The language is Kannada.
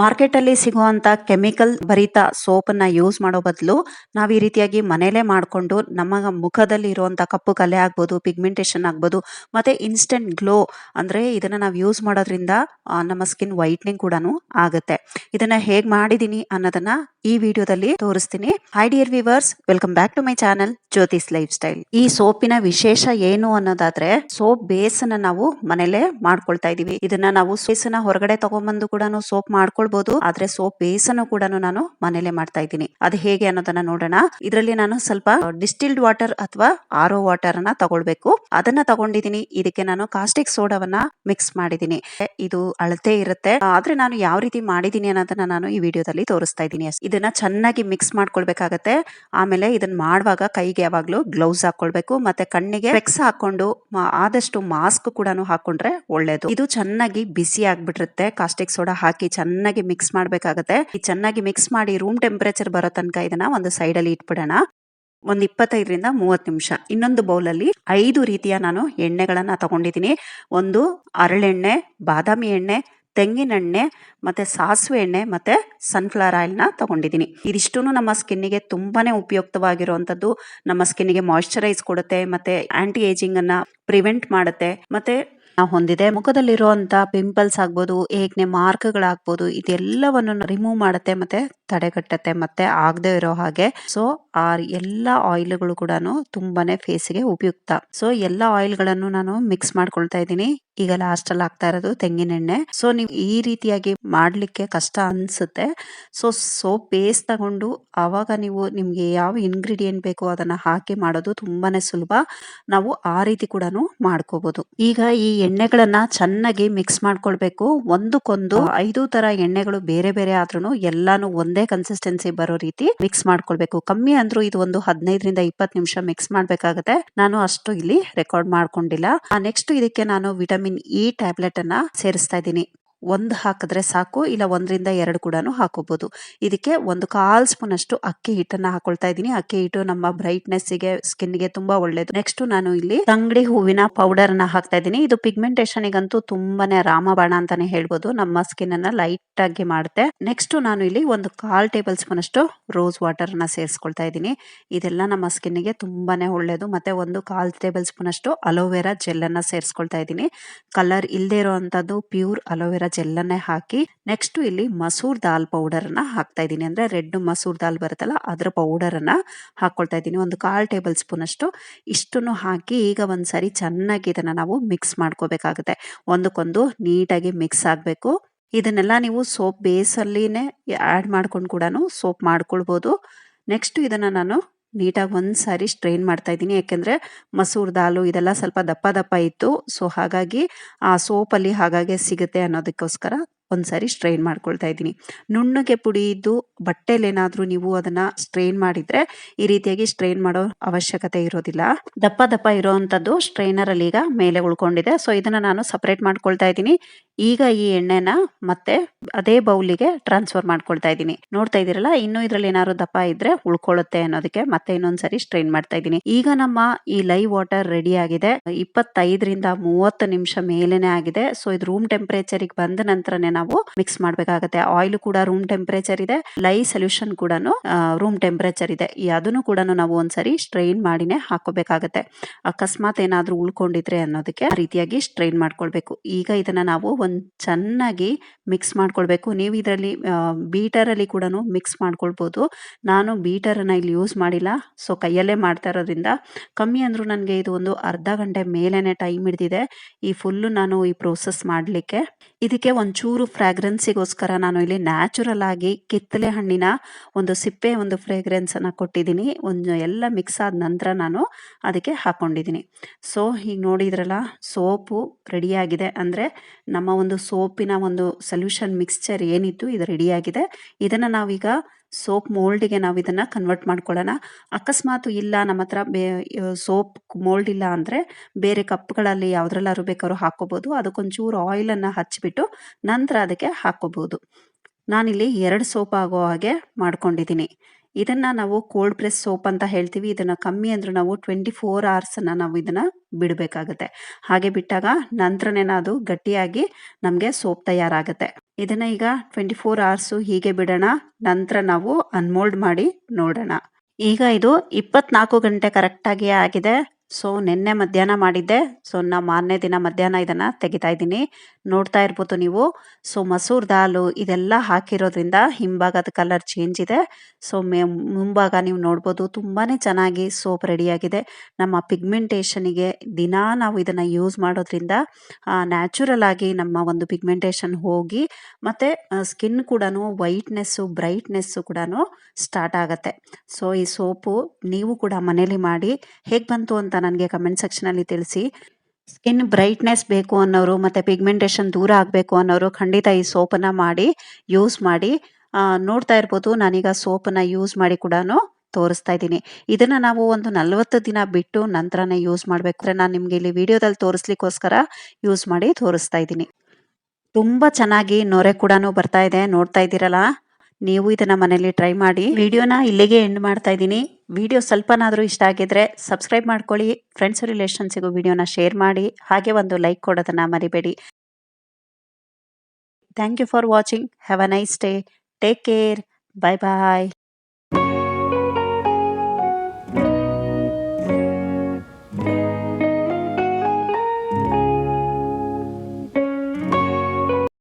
ಮಾರ್ಕೆಟಲ್ಲಿ ಸಿಗುವಂಥ ಕೆಮಿಕಲ್ ಭರಿತ ಸೋಪನ್ನ ಯೂಸ್ ಮಾಡೋ ಬದಲು ನಾವು ಈ ರೀತಿಯಾಗಿ ಮನೇಲೇ ಮಾಡಿಕೊಂಡು ನಮ್ಮ ಮುಖದಲ್ಲಿ ಇರುವಂಥ ಕಪ್ಪು ಕಲೆ ಆಗ್ಬೋದು ಪಿಗ್ಮೆಂಟೇಷನ್ ಆಗ್ಬೋದು, ಮತ್ತು ಇನ್ಸ್ಟೆಂಟ್ ಗ್ಲೋ ಅಂದರೆ ಇದನ್ನು ನಾವು ಯೂಸ್ ಮಾಡೋದ್ರಿಂದ ನಮ್ಮ ಸ್ಕಿನ್ ವೈಟ್ನಿಂಗ್ ಕೂಡ ಆಗುತ್ತೆ. ಇದನ್ನು ಹೇಗೆ ಮಾಡಿದ್ದೀನಿ ಅನ್ನೋದನ್ನ ಈ ವಿಡಿಯೋದಲ್ಲಿ ತೋರಿಸ್ತೀನಿ. Hi dear viewers welcome back to my channel Jyoti's lifestyle ಈ ಸೋಪಿನ ವಿಶೇಷ ಏನು ಅನ್ನೋದಾದ್ರೆ, ಸೋಪ್ ಬೇಸ್ ಅನ್ನ ನಾವು ಮನೇಲೆ ಮಾಡ್ಕೊಳ್ತಾ ಇದೀವಿ. ಇದನ್ನ ನಾವು ಬೇಸ್ ಅನ್ನ ಹೊರಗಡೆ ತಗೊಂಡ್ಬಂದು ಕೂಡ ಸೋಪ್ ಮಾಡ್ಕೊಳ್ಬಹುದು ಆದ್ರೆ ಸೋಪ್ ಬೇಸ್ ಅನ್ನು ಕೂಡ ನಾನು ಮನೇಲೆ ಮಾಡ್ತಾ ಇದ್ದೀನಿ. ಅದು ಹೇಗೆ ಅನ್ನೋದನ್ನ ನೋಡೋಣ. ಇದರಲ್ಲಿ ನಾನು ಸ್ವಲ್ಪ ಡಿಸ್ಟಿಲ್ಡ್ ವಾಟರ್ ಅಥವಾ ಆರ್ ಓ ವಾಟರ್ ಅನ್ನ ತಗೊಳ್ಬೇಕು. ಅದನ್ನ ತಗೊಂಡಿದ್ದೀನಿ. ಇದಕ್ಕೆ ನಾನು ಕಾಸ್ಟಿಕ್ ಸೋಡಾವನ್ನ ಮಿಕ್ಸ್ ಮಾಡಿದೀನಿ ಇದು ಅಳತೆ ಇರುತ್ತೆ. ಆದ್ರೆ ನಾನು ಯಾವ ರೀತಿ ಮಾಡಿದೀನಿ ಅನ್ನೋದನ್ನ ನಾನು ಈ ವಿಡಿಯೋದಲ್ಲಿ ತೋರಿಸ್ತಾ ಇದ್ದೀನಿ. ಇದನ್ನ ಚೆನ್ನಾಗಿ ಮಿಕ್ಸ್ ಮಾಡ್ಕೊಳ್ಬೇಕಾಗತ್ತೆ. ಆಮೇಲೆ ಇದನ್ನ ಮಾಡುವಾಗ ಕೈಗೆ ಯಾವಾಗ್ಲೂ ಗ್ಲೌಸ್ ಹಾಕೊಳ್ಬೇಕು ಮತ್ತೆ ಕಣ್ಣಿಗೆ ಫ್ಲೆಕ್ಸ್ ಹಾಕೊಂಡು ಆದಷ್ಟು ಮಾಸ್ಕ್ ಕೂಡ ಹಾಕೊಂಡ್ರೆ ಒಳ್ಳೇದು. ಇದು ಚೆನ್ನಾಗಿ ಬಿಸಿ ಆಗ್ಬಿಟ್ಟಿರುತ್ತೆ. ಕಾಸ್ಟಿಕ್ ಸೋಡಾ ಹಾಕಿ ಚೆನ್ನಾಗಿ ಮಿಕ್ಸ್ ಮಾಡಬೇಕಾಗತ್ತೆ. ಚೆನ್ನಾಗಿ ಮಿಕ್ಸ್ ಮಾಡಿ ರೂಮ್ ಟೆಂಪರೇಚರ್ ಬರೋ ತನಕ ಇದನ್ನ ಒಂದು ಸೈಡ್ ಅಲ್ಲಿ ಇಟ್ಬಿಡೋಣ. ಒಂದು ಇಪ್ಪತ್ತೈದರಿಂದ ಮೂವತ್ತು ನಿಮಿಷ. ಇನ್ನೊಂದು ಬೌಲಲ್ಲಿ ಐದು ರೀತಿಯ ನಾನು ಎಣ್ಣೆಗಳನ್ನು ತಗೊಂಡಿದ್ದೀನಿ. ಒಂದು ಅರಳೆಣ್ಣೆ, ಬಾದಾಮಿ ಎಣ್ಣೆ ತೆಂಗಿನೆಣ್ಣೆ ಮತ್ತೆ ಸಾಸಿವೆ ಎಣ್ಣೆ, ಮತ್ತೆ ಸನ್ಫ್ಲವರ್ ಆಯಿಲ್ನ ತಗೊಂಡಿದ್ದೀನಿ. ಇದಿಷ್ಟು ನಮ್ಮ ಸ್ಕಿನ್ನಿಗೆ ತುಂಬಾನೇ ಉಪಯುಕ್ತವಾಗಿರುವಂಥದ್ದು. ನಮ್ಮ ಸ್ಕಿನ್ನಿಗೆ ಮಾಯಿಶ್ಚರೈಸ್ ಕೊಡುತ್ತೆ, ಮತ್ತೆ ಆಂಟಿ ಏಜಿಂಗ್ ಅನ್ನ ಪ್ರಿವೆಂಟ್ ಮಾಡುತ್ತೆ, ಮತ್ತೆ ನಾವು ಹೊಂದಿದೆ. ಮುಖದಲ್ಲಿರುವಂತ ಪಿಂಪಲ್ಸ್ ಆಗ್ಬೋದು ಏಕ್ನೆ ಮಾರ್ಕ್ಗಳಾಗ್ಬೋದು ಇದೆಲ್ಲವನ್ನು ರಿಮೂವ್ ಮಾಡುತ್ತೆ ಮತ್ತೆ ತಡೆಗಟ್ಟತ್ತೆ ಮತ್ತೆ ಆಗದೆ ಇರೋ ಹಾಗೆ. ಸೊ ಆ ಎಲ್ಲ ಆಯಿಲ್ಗಳು ಕೂಡ ತುಂಬಾನೇ ಫೇಸ್ಗೆ ಉಪಯುಕ್ತ. ಸೊ ಎಲ್ಲ ಆಯಿಲ್ಗಳನ್ನು ನಾನು ಮಿಕ್ಸ್ ಮಾಡ್ಕೊಳ್ತಾ ಇದ್ದೀನಿ. ಈಗ ಲಾಸ್ಟ್ ಅಲ್ಲಿ ಆಗ್ತಾ ಇರೋದು ತೆಂಗಿನೆಣ್ಣೆ ಸೊ ನೀವು ಈ ರೀತಿಯಾಗಿ ಮಾಡ್ಲಿಕ್ಕೆ ಕಷ್ಟ ಅನ್ಸುತ್ತೆ. ಸೊ ಸೋಪ್ ಬೇಸ್ ತಗೊಂಡು ಆವಾಗ ನೀವು ನಿಮ್ಗೆ ಯಾವ ಇನ್ಗ್ರೀಡಿಯೆಂಟ್ ಬೇಕೋ ಅದನ್ನ ಹಾಕಿ ಮಾಡೋದು ತುಂಬಾನೇ ಸುಲಭ. ನಾವು ಆ ರೀತಿ ಕೂಡ ಮಾಡ್ಕೋಬಹುದು ಈಗ ಈ ಎಣ್ಣೆಗಳನ್ನ ಚೆನ್ನಾಗಿ ಮಿಕ್ಸ್ ಮಾಡ್ಕೊಳ್ಬೇಕು. ಒಂದಕ್ಕೊಂದು ಐದು ತರ ಎಣ್ಣೆಗಳು ಬೇರೆ ಬೇರೆ ಆದ್ರೂ ಎಲ್ಲಾನು ಒಂದೇ ಕನ್ಸಿಸ್ಟೆನ್ಸಿ ಬರೋ ರೀತಿ ಮಿಕ್ಸ್ ಮಾಡ್ಕೊಳ್ಬೇಕು. ಕಮ್ಮಿ ಅಂದ್ರೂ ಇದು ಒಂದು ಹದಿನೈದರಿಂದ ಇಪ್ಪತ್ತು ನಿಮಿಷ ಮಿಕ್ಸ್ ಮಾಡ್ಬೇಕಾಗತ್ತೆ. ನಾನು ಅಷ್ಟು ಇಲ್ಲಿ ರೆಕಾರ್ಡ್ ಮಾಡ್ಕೊಂಡಿಲ್ಲ. ನೆಕ್ಸ್ಟ್ ಇದಕ್ಕೆ ನಾನು ವಿಟಮಿನ್ ಇ ಟ್ಯಾಬ್ಲೆಟ್ ಅನ್ನ ಸೇರಿಸ್ತಾ ಇದ್ದೀನಿ. ಒಂದು ಹಾಕಿದ್ರೆ ಸಾಕು, ಇಲ್ಲ ಒಂದರಿಂದ ಎರಡು ಕೂಡ ಹಾಕೋಬಹುದು ಇದಕ್ಕೆ ಒಂದು ಕಾಲ್ ಸ್ಪೂನ್ ಅಷ್ಟು ಅಕ್ಕಿ ಹಿಟ್ಟನ್ನ ಹಾಕೊಳ್ತಾ ಇದ್ದೀನಿ. ಅಕ್ಕಿ ಹಿಟ್ಟು ನಮ್ಮ ಬ್ರೈಟ್ನೆಸ್ಗೆ ಸ್ಕಿನ್ಗೆ ತುಂಬಾ ಒಳ್ಳೇದು. ನೆಕ್ಸ್ಟ್ ನಾನು ಇಲ್ಲಿ ತಂಗಡಿ ಹೂವಿನ ಪೌಡರ್ ಅನ್ನ ಹಾಕ್ತಾ ಇದ್ದೀನಿ. ಇದು ಪಿಗ್ಮೆಂಟೇಷನ್ ಗಂತೂ ತುಂಬಾನೇ ರಾಮಬಾಣ ಅಂತಾನೆ ಹೇಳ್ಬೋದು. ನಮ್ಮ ಸ್ಕಿನ್ ಅನ್ನ ಲೈಟ್ ಆಗಿ ಮಾಡುತ್ತೆ. ನೆಕ್ಸ್ಟ್ ನಾನು ಇಲ್ಲಿ ಒಂದು ಕಾಲ್ ಟೇಬಲ್ ಸ್ಪೂನ್ ಅಷ್ಟು ರೋಸ್ ವಾಟರ್ ಅನ್ನ ಸೇರಿಸ್ಕೊಳ್ತಾ ಇದ್ದೀನಿ. ಇದೆಲ್ಲ ನಮ್ಮ ಸ್ಕಿನ್ಗೆ ತುಂಬಾನೇ ಒಳ್ಳೇದು. ಮತ್ತೆ ಒಂದು ಕಾಲ್ ಟೇಬಲ್ ಸ್ಪೂನ್ ಅಷ್ಟು ಅಲೋವೆರಾ ಜೆಲ್ ಅನ್ನ ಸೇರಿಸ್ಕೊಳ್ತಾ ಇದ್ದೀನಿ. ಕಲರ್ ಇಲ್ಲದೆ ಇರುವಂತದ್ದು ಪ್ಯೂರ್ ಅಲೋವೆರಾ ಜೆಲ್ ಅನ್ನೇ ಹಾಕಿ ನೆಕ್ಸ್ಟ್ ಇಲ್ಲಿ ಮಸೂರ್ ದಾಲ್ ಪೌಡರ್ ಅನ್ನ ಹಾಕ್ತಾ ಇದ್ದೀನಿ. ಅಂದ್ರೆ ರೆಡ್ ಮಸೂರ್ ದಾಲ್ ಬರುತ್ತಲ್ಲ, ಅದರ ಪೌಡರ್ ಅನ್ನ ಹಾಕೊಳ್ತಾ ಇದ್ದೀನಿ. ಒಂದು ಕಾಲ್ ಟೇಬಲ್ ಸ್ಪೂನ್ ಅಷ್ಟು. ಇಷ್ಟನ್ನು ಹಾಕಿ ಈಗ ಒಂದ್ಸರಿ ಚೆನ್ನಾಗಿ ಇದನ್ನ ನಾವು ಮಿಕ್ಸ್ ಮಾಡ್ಕೋಬೇಕಾಗುತ್ತೆ. ಒಂದಕ್ಕೊಂದು ನೀಟಾಗಿ ಮಿಕ್ಸ್ ಆಗಬೇಕು. ಇದನ್ನೆಲ್ಲ ನೀವು ಸೋಪ್ ಬೇಸಲ್ಲಿನೇ ಆ್ಯಡ್ ಮಾಡ್ಕೊಂಡು ಕೂಡ ಸೋಪ್ ಮಾಡ್ಕೊಳ್ಬೋದು. ನೆಕ್ಸ್ಟ್ ಇದನ್ನ ನಾನು ನೀಟಾಗಿ ಒಂದು ಸಾರಿ ಸ್ಟ್ರೈನ್ ಮಾಡ್ತಾ ಇದ್ದೀನಿ. ಯಾಕೆಂದರೆ ಮಸೂರ್ ದಾಲು ಇದೆಲ್ಲ ಸ್ವಲ್ಪ ದಪ್ಪ ದಪ್ಪ ಇತ್ತು. ಸೊ ಹಾಗಾಗಿ ಆ ಸೋಪಲ್ಲಿ ಹಾಗಾಗಿ ಸಿಗುತ್ತೆ ಅನ್ನೋದಕ್ಕೋಸ್ಕರ ಒಂದ್ಸಾರಿ ಸ್ಟ್ರೈನ್ ಮಾಡ್ಕೊಳ್ತಾ ಇದ್ದೀನಿ. ನುಣ್ಣಗೆ ಪುಡಿ ಬಟ್ಟೆಲೇನಾದರೂ ನೀವು ಅದನ್ನ ಸ್ಟ್ರೈನ್ ಮಾಡಿದ್ರೆ ಈ ರೀತಿಯಾಗಿ ಸ್ಟ್ರೈನ್ ಮಾಡೋ ಅವಶ್ಯಕತೆ ಇರೋದಿಲ್ಲ. ದಪ್ಪ ದಪ್ಪ ಇರೋವಂಥದ್ದು ಸ್ಟ್ರೈನರ್ ಅಲ್ಲಿ ಈಗ ಮೇಲೆ ಉಳ್ಕೊಂಡಿದೆ. ಸೊ ಇದನ್ನ ನಾನು ಸಪರೇಟ್ ಮಾಡ್ಕೊಳ್ತಾ ಇದ್ದೀನಿ. ಈಗ ಈ ಎಣ್ಣೆನ ಮತ್ತೆ ಅದೇ ಬೌಲಿಗೆ ಟ್ರಾನ್ಸ್ಫರ್ ಮಾಡ್ಕೊಳ್ತಾ ಇದ್ದೀನಿ. ನೋಡ್ತಾ ಇದೀರಲ್ಲ ಇನ್ನು ಇದ್ರಲ್ಲಿ ಏನಾದ್ರು ದಪ್ಪ ಇದ್ರೆ ಉಳ್ಕೊಳ್ಳುತ್ತೆ ಅನ್ನೋದಕ್ಕೆ ಮತ್ತೆ ಇನ್ನೊಂದ್ಸರಿ ಸ್ಟ್ರೈನ್ ಮಾಡ್ತಾ ಇದ್ದೀನಿ. ಈಗ ನಮ್ಮ ಈ ಲೈವ್ ವಾಟರ್ ರೆಡಿ ಆಗಿದೆ. ಇಪ್ಪತ್ತೈದರಿಂದ ಮೂವತ್ತು ನಿಮಿಷ ಮೇಲೇನೆ ಆಗಿದೆ. ಸೊ ಇದು ರೂಮ್ ಟೆಂಪರೇಚರ್ ಬಂದ ನಂತರನೇ ನಾವು ಮಿಕ್ಸ್ ಮಾಡಬೇಕಾಗತ್ತೆ. ಆಯಿಲ್ ಕೂಡ ರೂಮ್ ಟೆಂಪರೇಚರ್ ಇದೆ. ಲೈ ಸೊಲ್ಯೂಷನ್ ಕೂಡ ರೂಮ್ ಟೆಂಪರೇಚರ್ ಇದೆ. ಅದನ್ನು ಕೂಡ ನಾವು ಒಂದ್ಸರಿ ಸ್ಟ್ರೈನ್ ಮಾಡಿನೇ ಹಾಕೋಬೇಕಾಗತ್ತೆ. ಅಕಸ್ಮಾತ್ ಏನಾದರೂ ಉಳ್ಕೊಂಡಿದ್ರೆ ಅನ್ನೋದಕ್ಕೆ ರೀತಿಯಾಗಿ ಸ್ಟ್ರೈನ್ ಮಾಡ್ಕೊಳ್ಬೇಕು. ಈಗ ಇದನ್ನ ನಾವು ಒಂದ್ ಚೆನ್ನಾಗಿ ಮಿಕ್ಸ್ ಮಾಡ್ಕೊಳ್ಬೇಕು. ನೀವು ಇದರಲ್ಲಿ ಬೀಟರ್ ಅಲ್ಲಿ ಕೂಡ ಮಿಕ್ಸ್ ಮಾಡ್ಕೊಳ್ಬಹುದು ನಾನು ಬೀಟರ್ ಅನ್ನ ಇಲ್ಲಿ ಯೂಸ್ ಮಾಡಿಲ್ಲ. ಸೊ ಕೈಯಲ್ಲೇ ಮಾಡ್ತಾ ಇರೋದ್ರಿಂದ ಕಮ್ಮಿ ಅಂದ್ರೂ ನನಗೆ ಇದು ಒಂದು ಅರ್ಧ ಗಂಟೆ ಮೇಲೇ ಟೈಮ್ ಹಿಡಿದಿದೆ. ಈ ಫುಲ್ಲು ನಾನು ಈ ಪ್ರೋಸೆಸ್ ಮಾಡಲಿಕ್ಕೆ. ಇದಕ್ಕೆ ಒಂಚೂರು ಫ್ರಾಗ್ರೆನ್ಸಿಗೋಸ್ಕರ ನಾನು ಇಲ್ಲಿ ನ್ಯಾಚುರಲ್ ಆಗಿ ಕಿತ್ತಲೆ ಹಣ್ಣಿನ ಒಂದು ಸಿಪ್ಪೆ, ಒಂದು ಫ್ರೇಗ್ರೆನ್ಸ್ ಅನ್ನ ಕೊಟ್ಟಿದ್ದೀನಿ. ಒಂದು ಎಲ್ಲ ಮಿಕ್ಸ್ ಆದ ನಂತರ ನಾನು ಅದಕ್ಕೆ ಹಾಕ್ಕೊಂಡಿದ್ದೀನಿ ಸೊ ಈಗ ನೋಡಿದ್ರಲ್ಲ, ಸೋಪು ರೆಡಿಯಾಗಿದೆ ಅಂದರೆ ನಮ್ಮ ಒಂದು ಸೋಪಿನ ಒಂದು ಸೊಲ್ಯೂಷನ್ ಮಿಕ್ಸ್ಚರ್ ಏನಿತ್ತು, ಇದು ರೆಡಿಯಾಗಿದೆ ಇದನ್ನು ನಾವೀಗ ಸೋಪ್ ಮೋಲ್ಡ್ಗೆ ನಾವು ಇದನ್ನ ಕನ್ವರ್ಟ್ ಮಾಡ್ಕೊಳ್ಳೋಣ. ಅಕಸ್ಮಾತ್ ಇಲ್ಲ ನಮ್ಮ ಹತ್ರ ಬೇ ಸೋಪ್ ಮೋಲ್ಡ್ ಇಲ್ಲ ಅಂದರೆ ಬೇರೆ ಕಪ್ಗಳಲ್ಲಿ ಯಾವುದ್ರಲ್ಲಾದ್ರು ಬೇಕಾದ್ರೂ ಹಾಕೋಬೋದು ಅದಕ್ಕೊಂಚೂರು ಆಯಿಲನ್ನು ಹಚ್ಚಿಬಿಟ್ಟು ನಂತರ ಅದಕ್ಕೆ ಹಾಕೋಬೋದು ನಾನಿಲ್ಲಿ ಎರಡು ಸೋಪ್ ಆಗೋ ಹಾಗೆ ಮಾಡ್ಕೊಂಡಿದ್ದೀನಿ. ಇದನ್ನ ನಾವು ಕೋಲ್ಡ್ ಪ್ರೆಸ್ ಸೋಪ್ ಅಂತ ಹೇಳ್ತೀವಿ. ಇದನ್ನ ಕಮ್ಮಿ ಅಂದರೂ ನಾವು ಟ್ವೆಂಟಿ ಫೋರ್ ಅವರ್ಸನ್ನು ನಾವು ಇದನ್ನ ಬಿಡಬೇಕಾಗುತ್ತೆ. ಹಾಗೆ ಬಿಟ್ಟಾಗ ನಂತರನೇ ಅದು ಗಟ್ಟಿಯಾಗಿ ನಮಗೆ ಸೋಪ್ ತಯಾರಾಗುತ್ತೆ. ಇದನ್ನ ಈಗ ಟ್ವೆಂಟಿ ಫೋರ್ ಅವರ್ಸು ಹೀಗೆ ಬಿಡೋಣ. ನಂತರ ನಾವು ಅನ್ಮೋಲ್ಡ್ ಮಾಡಿ ನೋಡೋಣ. ಈಗ ಇದು ಇಪ್ಪತ್ನಾಲ್ಕು ಗಂಟೆ ಕರೆಕ್ಟಾಗಿ ಆಗಿದೆ. ಸೊ ನಿನ್ನೆ ಮಧ್ಯಾಹ್ನ ಮಾಡಿದ್ದೆ. ಸೊ ನಾ ಮಾರನೇ ದಿನ ಮಧ್ಯಾಹ್ನ ಇದನ್ನು ತೆಗಿತಾ ಇದ್ದೀನಿ. ನೋಡ್ತಾ ಇರ್ಬೋದು ನೀವು. ಸೊ ಮಸೂರ್ ದಾಲು ಇದೆಲ್ಲ ಹಾಕಿರೋದ್ರಿಂದ ಹಿಂಭಾಗದ ಕಲರ್ ಚೇಂಜ್ ಇದೆ. ಸೊ ಮೇ, ಮುಂಭಾಗ ನೀವು ನೋಡ್ಬೋದು ತುಂಬಾ ಚೆನ್ನಾಗಿ ಸೋಪ್ ರೆಡಿಯಾಗಿದೆ ನಮ್ಮ ಪಿಗ್ಮೆಂಟೇಷನಿಗೆ ದಿನಾ ನಾವು ಇದನ್ನು ಯೂಸ್ ಮಾಡೋದ್ರಿಂದ ನ್ಯಾಚುರಲ್ ಆಗಿ ನಮ್ಮ ಒಂದು ಪಿಗ್ಮೆಂಟೇಷನ್ ಹೋಗಿ ಮತ್ತು ಸ್ಕಿನ್ ಕೂಡ ವೈಟ್ನೆಸ್ಸು ಬ್ರೈಟ್ನೆಸ್ಸು ಕೂಡ ಸ್ಟಾರ್ಟ್ ಆಗುತ್ತೆ. ಸೊ ಈ ಸೋಪು ನೀವು ಕೂಡ ಮನೇಲಿ ಮಾಡಿ ಹೇಗೆ ಬಂತು ಅಂತ ನನಗೆ ಕಮೆಂಟ್ ಸೆಕ್ಷನಲ್ಲಿ ತಿಳಿಸಿ. ಸ್ಕಿನ್ ಬ್ರೈಟ್ನೆಸ್ ಬೇಕು ಅನ್ನೋರು ಮತ್ತು ಪಿಗ್ಮೆಂಟೇಷನ್ ದೂರ ಆಗಬೇಕು ಅನ್ನೋರು ಖಂಡಿತ ಈ ಸೋಪನ್ನ ಮಾಡಿ ಯೂಸ್ ಮಾಡಿ. ನೋಡ್ತಾ ಇರ್ಬೋದು, ನಾನೀಗ ಸೋಪನ್ನು ಯೂಸ್ ಮಾಡಿ ಕೂಡ ತೋರಿಸ್ತಾ ಇದ್ದೀನಿ. ಇದನ್ನ ನಾವು ಒಂದು ನಲವತ್ತು ದಿನ ಬಿಟ್ಟು ನಂತರನೇ ಯೂಸ್ ಮಾಡಬೇಕು ನಾನು ನಿಮಗೆ ಇಲ್ಲಿ ವಿಡಿಯೋದಲ್ಲಿ ತೋರಿಸ್ಲಿಕ್ಕೋಸ್ಕರ ಯೂಸ್ ಮಾಡಿ ತೋರಿಸ್ತಾ ಇದ್ದೀನಿ. ತುಂಬ ಚೆನ್ನಾಗಿ ನೊರೆ ಕೂಡ ಬರ್ತಾ ಇದೆ, ನೋಡ್ತಾ ಇದ್ದೀರಲ್ಲ? ನೀವು ಇದನ್ನ ಮನೇಲಿ ಟ್ರೈ ಮಾಡಿ. ವಿಡಿಯೋನ ಇಲ್ಲಿಗೆ ಎಂಡ್ ಮಾಡ್ತಾ ಇದ್ದೀನಿ. ವಿಡಿಯೋ ಸ್ವಲ್ಪನಾದರೂ ಇಷ್ಟ ಆಗಿದ್ರೆ ಸಬ್ಸ್ಕ್ರೈಬ್ ಮಾಡ್ಕೊಳ್ಳಿ. ಫ್ರೆಂಡ್ಸ್ ರಿಲೇಷನ್ಸಿಗೂ ವಿಡಿಯೋನ ಶೇರ್ ಮಾಡಿ. ಹಾಗೆ ಒಂದು ಲೈಕ್ ಕೊಡೋದನ್ನ ಮರಿಬೇಡಿ. Thank you for watching have a nice day take care bye bye